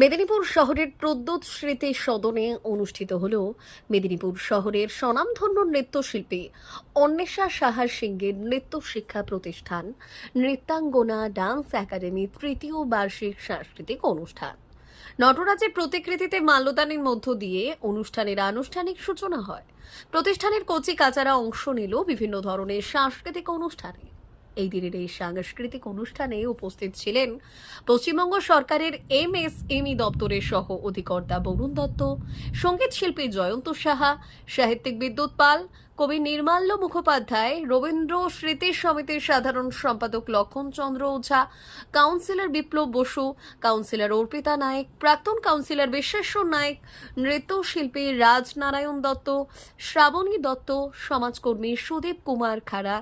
মেদিনীপুর শহরের প্রদ্যোৎ স্মৃতি সদনে অনুষ্ঠিত হল মেদিনীপুর শহরের স্বনামধন্য নৃত্যশিল্পী অন্বেষা সাহা সিংহের নৃত্য শিক্ষা প্রতিষ্ঠান, নৃত্যাঙ্গনা ডান্স একাডেমি তৃতীয় বার্ষিক সাংস্কৃতিক অনুষ্ঠান। নটরাজের প্রতিকৃতিতে মাল্যদানের মধ্য দিয়ে অনুষ্ঠানের আনুষ্ঠানিক সূচনা হয়। প্রতিষ্ঠানের কচি কাচারা অংশ নিল বিভিন্ন ধরনের সাংস্কৃতিক অনুষ্ঠানে। এই দিনের এই সাংস্কৃতিক অনুষ্ঠানে উপস্থিত ছিলেন পশ্চিমবঙ্গ সরকারের এম এস এম ই দপ্তরের সহ অধিকর্তা বরুণ দত্ত, সংগীত শিল্পী জয়ন্ত সাহা, সাহিত্যিক বিদ্যুৎ পাল কবি নির্মাল্য মুখোপাধ্যায়, রবীন্দ্র স্মৃতি সমিতির সাধারণ সম্পাদক লক্ষণ চন্দ্র ওঝা, কাউন্সিলর বিপ্লব বসু, কাউন্সিলর অর্পিতা নায়েক, প্রাক্তন কাউন্সিলর বিশ্বেশ্বর নায়েক নৃত্যশিল্পী রাজনারায়ণ দত্ত, শ্রাবণী দত্ত, সমাজকর্মী সুদীপ কুমার খাড়া,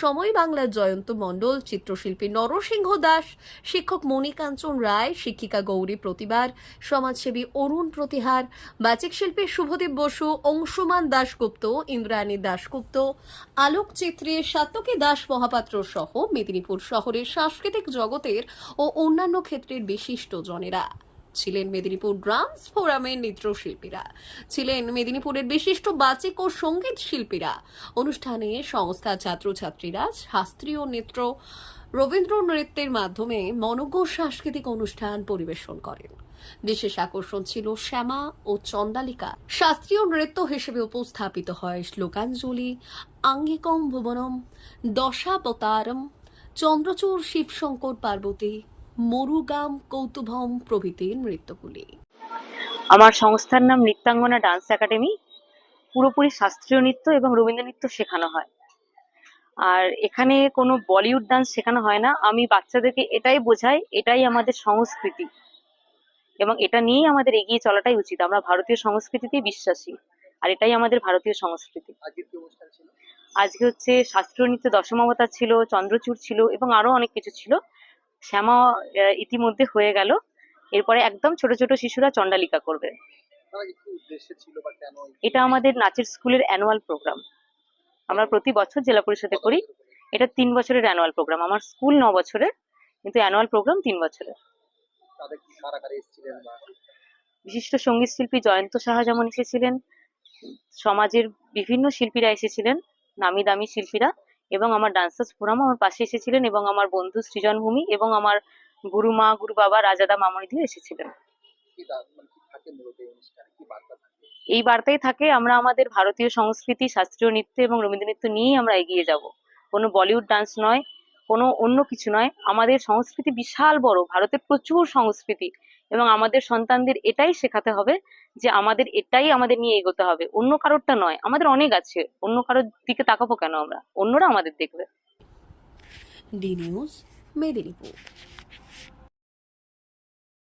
সময় বাংলার জয়ন্ত মণ্ডল, চিত্রশিল্পী নরসিংহ দাস, শিক্ষক মণিকাঞ্চন রায়, শিক্ষিকা গৌরী প্রতিবার, সমাজসেবী অরুণ প্রতিহার, বাচিক শিল্পী শুভদীপ বসু, অংশুমান দাশগুপ্ত, ইন্দ্রাণী দাশগুপ্ত, আলোকচিত্রী সাত্যকী দাস মহাপাত্র সহ মেদিনীপুর শহরের সাংস্কৃতিক জগতের ও অন্যান্য ক্ষেত্রের বিশিষ্ট জনেরা। ছিলেন মেদিনীপুর ড্রামস ফোরামের নৃত্যশিল্পীরা। ছিলেন মেদিনীপুরের বিশিষ্ট বাচিক ও সংগীত শিল্পীরা। অনুষ্ঠানে সংস্থা ছাত্রছাত্রীরা শাস্ত্রীয় নৃত্য, রবীন্দ্র নৃত্যের মাধ্যমে মনজ্ঞ সাংস্কৃতিক অনুষ্ঠান পরিবেশন করেন। বিশেষ আকর্ষণ ছিল শ্যামা ও চন্দালিকা শাস্ত্রীয় নৃত্য হিসেবে উপস্থাপিত হয় শ্লোকাঞ্জলি আঙ্গিকম ভুবনম দশাবতারম, চন্দ্রচূড় শিবশঙ্কর পার্বতী মরুগাম কৌতুভম প্রভৃতির নৃত্যগুলি। আমার সংস্থার নাম নৃত্যাঙ্গনা ডান্স একাডেমি। পুরোপুরি শাস্ত্রীয় নৃত্য এবং রবীন্দ্র নৃত্য শেখানো হয়। আর এখানে কোনো বলিউড ডান্স শেখানো হয় না। আমি বাচ্চাদেরকে এটাই বোঝাই, এটাই আমাদের সংস্কৃতি। এবং এটা নিয়েই আমাদের এগিয়ে চলাটাই উচিত। আমরা ভারতীয় সংস্কৃতিতেই বিশ্বাসী, আর এটাই আমাদের ভারতীয় সংস্কৃতি। আজকে হচ্ছে শাস্ত্রীয় নৃত্য দশমাবতার ছিল, চন্দ্রচূড় ছিল, এবং আরও অনেক কিছু ছিল। শ্যামা ইতিমধ্যে হয়ে গেল। এরপরে একদম ছোট ছোট শিশুরা চণ্ডালিকা করবে। এটা আমাদের নাচের স্কুলের অ্যানুয়াল প্রোগ্রাম আমরা প্রতি বছর জেলা পরিষদে করি। এটা তিন বছরের অ্যানুয়াল প্রোগ্রাম আমার স্কুল ন বছরের কিন্তু অ্যানুয়াল প্রোগ্রাম তিন বছরের। বিশিষ্ট সংগীত শিল্পী জয়ন্ত সাহা যেমন এসেছিলেন সমাজের বিভিন্ন শিল্পীরা এসেছিলেন নামি দামি শিল্পীরা। এবং আমার ডান্সার্স ফোরাম আমার পাশে এসেছিলেন এবং আমার বন্ধু সৃজনভূমি এবং আমার গুরু মা গুরু বাবা রাজাদা মামনিদিও এসেছিলেন। দা- মানে এই বার্তাই থাকে আমরা আমাদের ভারতীয় সংস্কৃতি শাস্ত্রীয় নৃত্য এবং রবীন্দ্র নৃত্য নিয়েই আমরা এগিয়ে যাব। কোনো বলিউড ডান্স নয় কোনো অন্য কিছু নয়। আমাদের সংস্কৃতি বিশাল বড়। ভারতের প্রচুর সংস্কৃতি এবং আমাদের সন্তানদের এটাই শেখাতে হবে যে আমাদের এটাই আমাদের নিয়ে এগোতে হবে। অন্য কারোরটা নয়, আমাদের অনেক আছে। অন্য কারোর দিকে তাকাবো কেন আমরা? অন্যরা আমাদের দেখবে। D news, Medinipur.